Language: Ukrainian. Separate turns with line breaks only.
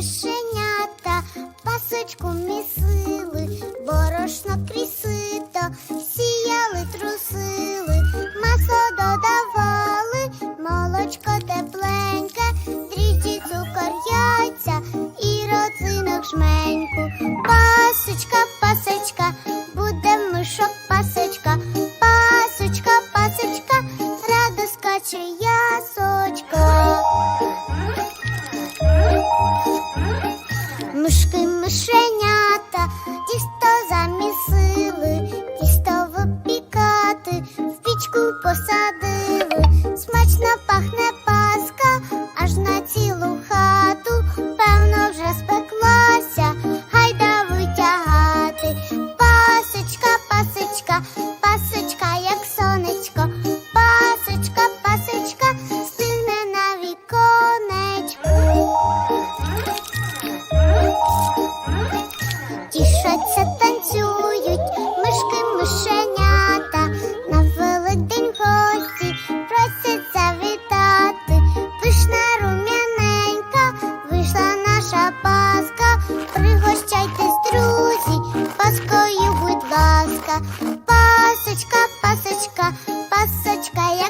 мишенята, пасочку місили, борошно крісито, сіяли, трусили, масло додавали, молочко тепленьке, дріжджі, цукор, яйця і родзинок жменьку. Пасочка, пасочка, буде мишок пасочка, пасочка, пасочка, радо скаче ясочка. посадили, смачно пахне паска, аж на цілу хату, певно, вже спеклася, гайда витягати. Пасочка, пасочка, пасочка, як сонечко, пасочка, пасочка, стигне на віконечку. Тішаться та. Качка, я